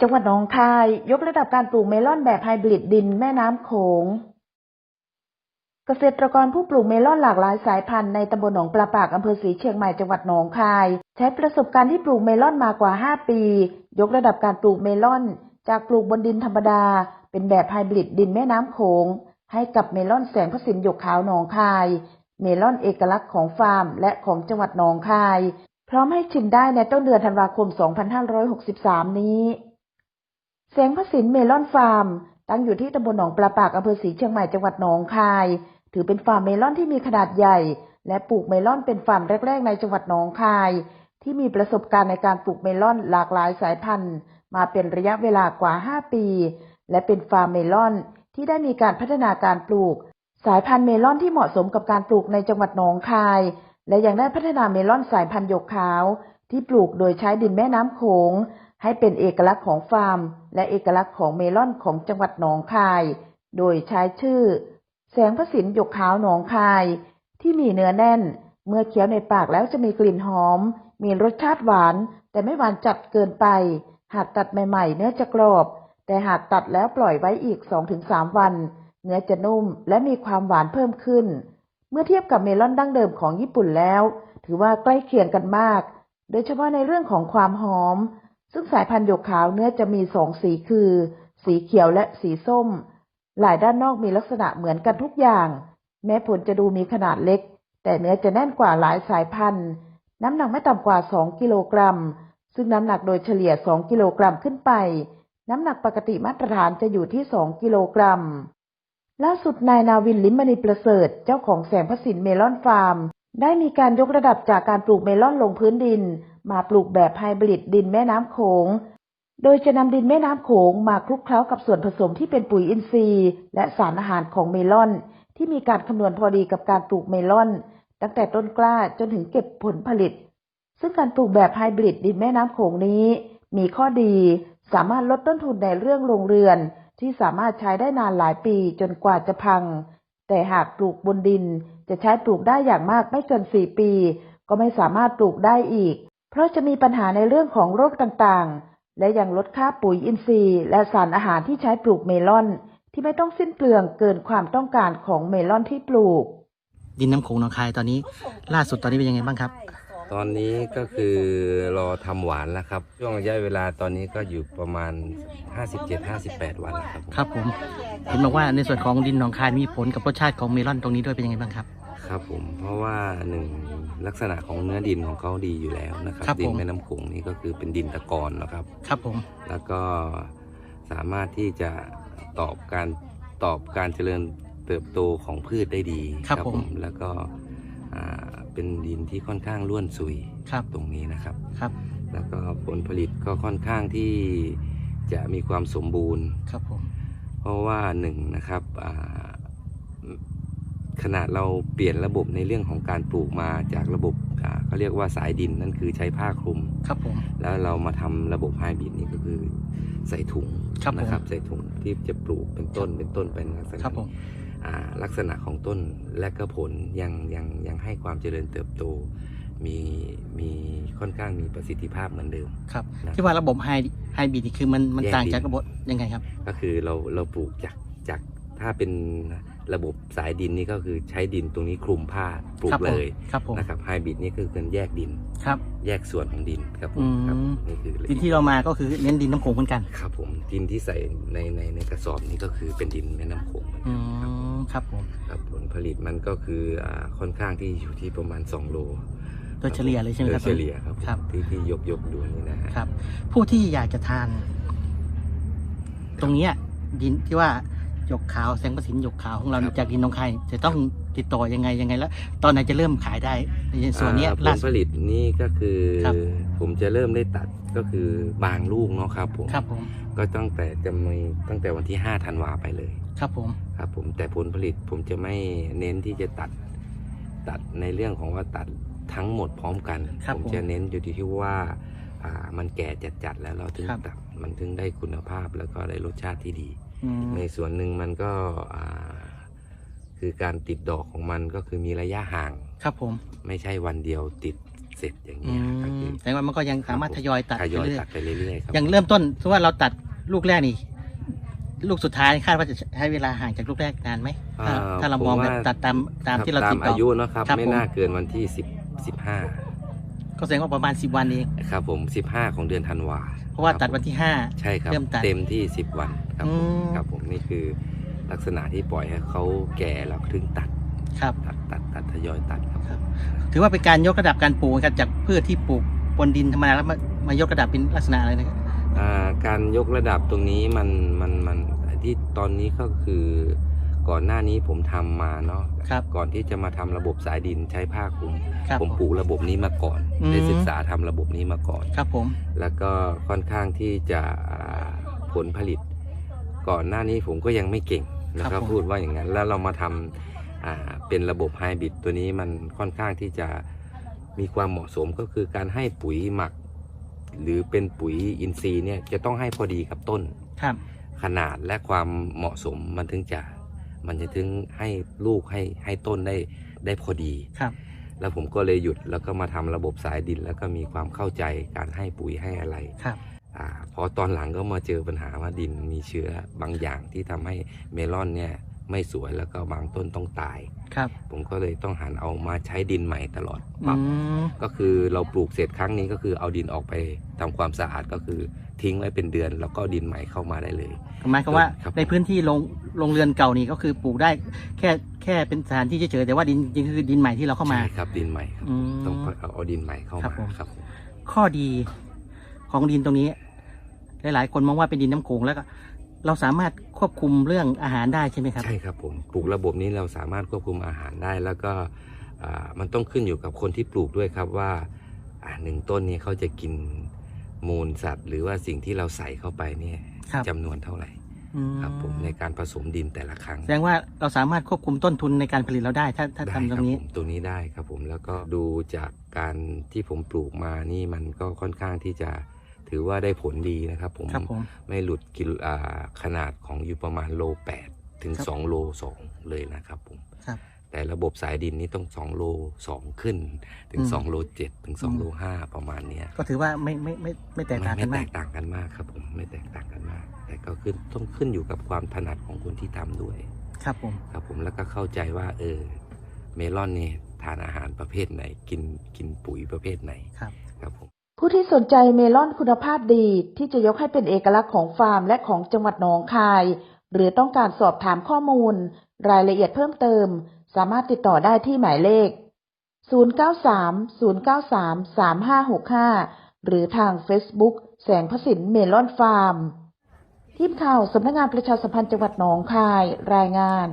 จังหวัดหนองคาย ยกระดับการปลูกเมลอนแบบไฮบริดดินแม่น้ำโขง เกษตรกรผู้ปลูกเมลอนหลากหลายสายพันธุ์ในตำบลหนองปลาปากอำเภอศรีเชียงใหม่จังหวัดหนองคาย ใช้ประสบการณ์ที่ปลูกเมลอนมากว่า 5 ปี ยกระดับการปลูกเมลอน จากปลูกบนดินธรรมดา เป็นแบบไฮบริดดินแม่น้ำโขง ให้กับเมลอนแสงพระสินหยกขาวหนองคาย เมลอนเอกลักษณ์ของฟาร์ม และของจังหวัดหนองคาย พร้อมให้ชิมได้ในต้นเดือนธันวาคม 2563 นี้ แสงพระสินเมลอนฟาร์ม ตั้งอยู่ที่ตำบลหนองปลาปากอำเภอศรีเชียงใหม่จังหวัดหนองคาย ถือเป็นฟาร์มเมลอนที่มีขนาดใหญ่ และปลูกเมลอนเป็นฟาร์มแรก ๆ ในจังหวัดหนองคาย ที่มีประสบการณ์ในการปลูกเมลอนหลากหลายสายพันธุ์ มาเป็นระยะเวลากว่า 5 ปี และเป็นฟาร์มเมลอนที่ได้มีการพัฒนาการปลูก สายพันธุ์เมลอนที่เหมาะสมกับการปลูกในจังหวัดหนองคาย และยังได้พัฒนาเมลอนสายพันธุ์หยกขาว ที่ปลูกโดยใช้ดินแม่น้ำโขง ให้เป็นเอกลักษณ์ของฟาร์ม และเอกลักษณ์ของเมลอนของจังหวัดหนองคาย โดยใช้ชื่อ แสงพระสินหยกขาวหนองคาย ที่มีเนื้อแน่น เมื่อเคี้ยวในปากแล้วจะมีกลิ่นหอม มีรสชาติหวาน แต่ไม่หวานจัดเกินไป หากตัดใหม่ๆ เนื้อจะกรอบ แต่หากตัดแล้วปล่อยไว้อีก 2-3 วัน เนื้อจะนุ่มและมีความหวานเพิ่มขึ้น เมื่อเทียบกับเมลอนดั้งเดิมของญี่ปุ่นแล้ว ถือว่าใกล้เคียงกันมาก โดยเฉพาะในเรื่องของความหอม ซึ่งสายพันธุ์หยกขาวเนื้อจะมีสองสีคือ สีเขียวและสีส้มหลายด้านนอกมีลักษณะเหมือนกันทุกอย่าง แม้ผลจะดูมีขนาดเล็ก แต่เนื้อจะแน่นกว่าหลายสายพันธุ์ น้ำหนักไม่ต่ำกว่า 2 กิโลกรัม ซึ่งน้ำหนักโดยเฉลี่ย 2 กิโลกรัมขึ้นไป น้ำหนักปกติมาตรฐานจะอยู่ที่ 2 กิโลกรัม ล่าสุดนายนาวินลิมมณีประเสริฐ เจ้าของแสงพระสินเมลอนฟาร์ม ได้มีการยกระดับจากการปลูกเมลอนลงพื้นดิน มาปลูกแบบไฮบริดดินแม่น้ำโขง โดยจะนำดินแม่น้ำโขงมาคลุกเคล้ากับส่วนผสมที่เป็นปุ๋ยอินทรีย์ และสารอาหารของเมลอน ที่มีการคำนวณพอดีกับการปลูกเมลอน ตั้งแต่ต้นกล้าจนถึงเก็บผลผลิต ซึ่งการปลูกแบบไฮบริดดินแม่น้ำโขงนี้ มีข้อดีสามารถลดต้นทุนในเรื่องโรงเรือน ที่สามารถใช้ได้นานหลายปีจนกว่าจะพัง แต่หากปลูกบนดินจะใช้ปลูกได้อย่างมากไม่เกิน4ปี ก็ไม่สามารถปลูกได้อีก เพราะจะมีปัญหาในเรื่องของโรคต่างๆ และยังลดค่าปุ๋ยอินทรีย์ และสารอาหารที่ใช้ปลูกเมลอน ที่ไม่ต้องสิ้นเปลืองเกินความต้องการของเมลอนที่ปลูก ดินน้ำโขงหนองคายตอนนี้ ล่าสุดตอนนี้เป็นยังไงบ้างครับ ตอนนี้ก็คือรอทำหวานแล้วครับ ช่วงระยะเวลาตอนนี้ก็อยู่ประมาณ 57-58 วันแล้วครับผมครับผม เห็นบอกว่าในส่วนของดินหนองคายมีผลกับรสชาติของเมลอนตรงนี้ด้วยเป็นยังไงบ้างครับ ครับผมเพราะว่าหนึ่งลักษณะของเนื้อดินของเขาดีอยู่แล้วนะครับ ครับผม ดินแม่น้ำโขงนี่ก็คือเป็นดินตะกอนนะครับ ครับผม แล้วก็สามารถที่จะตอบการตอบการเจริญเติบโตของพืชได้ดีครับผม แล้วก็อ่าเป็นดินที่ค่อนข้างร่วนซุยครับตรงนี้นะครับ ครับแล้วก็ผลผลิตก็ค่อนข้างที่จะมีความสมบูรณ์ ครับผม เพราะว่าหนึ่งนะครับอ่า ขนาดเราเปลี่ยนระบบในเรื่องของการปลูกมาจากระบบอ่าเขาเรียกว่าสายดินนั่นคือใช้ผ้าคลุมครับผมแล้วเรามาทำระบบไฮบริดนี่ก็คือใส่ถุงครับผมนะครับใส่ถุงที่จะปลูกเป็นต้นเป็นต้นเป็นลักษณะครับผมอ่าลักษณะของต้นและก็ผลยังยังยังให้ความเจริญเติบโตมีมีค่อนข้างมีประสิทธิภาพเหมือนเดิมครับนะที่ว่าระบบไฮไฮบริดนี่คือมันมันแยกต่างดินจากระบบยังไงครับ ก็คือเราเราปลูกจากจากถ้าเป็น ระบบสายดินนี่ก็คือใช้ดินตรงนี้คลุมผ้าปลูกครับผมเลยครับผมนะครับไฮบริดนี่คือการแยกดินครับแยกส่วนของดินครับผอืมมครับนี่คือดินที่เรามาก็คือเน้นดินน้ำโขงเหมือนกันครับผมดินที่ใส่ในในในกระสอบนี้ก็คือเป็นดินแม่น้ำโขงเหมือนอืกันครับมครับผมครับผลผลิตมันก็คืออ่าค่อนข้างที่อยู่ที่ประมาณ 2 โลโดยเฉลี่ยเลยใช่ไหมครับโดยเฉลี่ยครับครับที่ที่ยกยกดูนี่นะฮะครับผู้ที่อยากจะทาน ตรงเนี้ยดินที่ว่า หยกขาวแสงประสินหยกขาวของเราจากดินหนองคายจะต้องติดต่อยังไงยังไงแล้ว ตอนไหนจะเริ่มขายได้ในส่วนเนี้ยอ่าผล่าลสุผด ลิตนี่ก็คือครับ ผมจะเริ่มได้ตัดก็คือบางลูกเนาะครับผมครับผมก็ตั้งแต่จะมีตั้งแต่วันที่5ธันวาไปเลยครับผมครับผมแต่ผลผลิตผมจะไม่เน้นที่จะตัดตัดในเรื่องของว่าตัดทั้งหมดพร้อมกันครับผมผมจะเน้นอยู่ที่ว่าอ่ามันแก่จัดๆแล้วเราถึงครับตัดมันถึงได้คุณภาพแล้วก็ได้รสชาติที่ดี อืมในส่วนหนึ่งมันก็อ่าคือการติดดอกของมันก็คือมีระยะห่าง ครับผมไม่ใช่วันเดียวติดเสร็จอย่างอืเงี้ยก็คืมอแต่ว่ามันก็ยังสามารถทยอยตัดทไปยอยเรื่อตัยดไปเรื่อยๆครับอย่างเริ่มต้นสมมติว่าเราตัดลูกแรกนี่ ลูกสุดท้ายคาดว่าจะใช้เวลาห่างจากลูกแรกนานไหมถ้าอ่ถ้าเรามองผแบบว่ตัดตามตามที่เราตาติมดต่อาอยุนะครับ ครับไม่ผม น่าเกินวันที่สิบสิบห้าก็แสดงว่าประมาณสิบวันเอง ครับผมสิบห้าของเดือนธันวา เพราะว่าคบตัดวันที่ห้าใช่ครับเริ่มตัด เต็มที่สิบวันครับผมอืม ครับผมนี่คือลักษณะที่ปล่อยให้เขาแก่แล้วถึงตัดครับ ตัดตัดตัดทยอยตัดครับ ครับ ถือว่าเป็นการยกระดับการปลูกนะครับจากพืชที่ปลูกบนดินธรรมดาแล้วมามายกระดับเป็นลักษณะอะไรนะครับอ่าการยกระดับตรงนี้มันมันมันที่ตอนนี้ก็คือ ก่อนหน้านี้ผมทำมาเนาะครับก่อนที่จะมาทำระบบสายดินใช้ผ้าคลุมครับผมปลูกระบบนี้มาก่อนอืมได้ศึกษาทำระบบนี้มาก่อนครับผมแล้วก็ค่อนข้างที่จะอ่าผลผลิต ก่อนหน้านี้ผมก็ยังไม่เก่งแล้วก็พูดว่าอย่างนั้น แล้วเรามาทำอ่าเป็นระบบไฮบริดตัวนี้มันค่อนข้างที่จะมีความเหมาะสมก็คือการให้ปุ๋ยหมัก หรือเป็นปุ๋ยอินทรีย์เนี่ยจะต้องให้พอดีกับต้นครับขนาดและความเหมาะสมมันถึงจะ มันจะถึงให้ลูกให้ให้ต้นได้ได้พอดีครับ แล้วผมก็เลยหยุดแล้วก็มาทำระบบสายดิน แล้วก็มีความเข้าใจการให้ปุ๋ยให้อะไรครับอาพอตอนหลังก็มาเจอปัญหาว่าดินมีเชื้อบางอย่างที่ทำให้เมลอนเนี่ย ไม่สวยแล้วก็บางต้นต้องตาย ครับผมก็เลยต้องหันเอามาใช้ดินใหม่ตลอดปอืรับมก็คือเราปลูกเสร็จครั้งนี้ก็คือเอาดินออกไปทำความสะอาดก็คือทิ้งไว้เป็นเดือน แล้วก็ดินใหม่เข้ามาได้เลย หมายความว่าครับ ในพื้นที่โรงโรงเรือนเก่านี่ก็คือปลูกได้แค่แค่เป็นสถานที่เฉยๆแต่ว่าดินจริงๆคือดินใหม่ที่เราเข้ามา ใช่ครับดินใหม่ครับอืมต้องเอาเอาดินใหม่เข้าครับมาผม ครับผม ข้อดีของดินตรงนี้ หลายๆ คนมองว่าเป็นดินน้ำโขงแล้วก็ เราสามารถควบคุมเรื่องอาหารได้ใช่ไหมครับ ใช่ครับผมปลูกระบบนี้เราสามารถควบคุมอาหารได้ แล้วก็อ่ามันต้องขึ้นอยู่กับคนที่ปลูกด้วยครับว่าอ่าหนึ่งต้นนี้เขาจะกินมูลสัตว์ หรือว่าสิ่งที่เราใส่เข้าไปเนี่ยครับจำนวนเท่าไหร่อืมครับผมในการผสมดินแต่ละครั้ง แสดงว่าเราสามารถควบคุมต้นทุนในการผลิตเราได้ ถ้าถ้าได้ทำตครรับงนี้ผมตรงนี้ได้ครับผมแล้วก็ดูจากการที่ผมปลูกมานี่มันก็ค่อนข้างที่จะ ถือว่าได้ผลดีนะครับผมครับผม ไม่หลุดกิโลอ่าขนาดของอยู่ประมาณโลแปดถึง ครับสองโลสองเลยนะครับผม ครับ แต่ระบบสายดินนี่ต้องสองโลสองขึ้น ถึง อืมสองโลเจ็ดถึงสองอืมโลห้าประมาณเนี้ยก็ถือว่าไม่ไม่ไม่ไม่แตกต่างไม่กันไม่แตมาก กต่างกันมากครับผมไม่แตกต่างกันมาก แต่ก็ขึ้นต้องขึ้นอยู่กับความถนัดของคนที่ทำด้วย ครับผม ครับผมแล้วก็เข้าใจว่าเออเมลอนเนี่ยทานอาหารประเภทไหนกินกินปุ๋ยประเภทไหนครับ ครับผม ผู้ที่สนใจเมลอนคุณภาพดีที่จะยกให้เป็นเอกลักษณ์ของฟาร์มและของจังหวัดหนองคาย หรือต้องการสอบถามข้อมูล รายละเอียดเพิ่มเติม สามารถติดต่อได้ที่หมายเลข 093-093-3565 หรือทาง Facebook แสงพสินเมลอนฟาร์มทีมข่าวสำนักงานประชาสัมพันธ์จังหวัดหนองคายรายงาน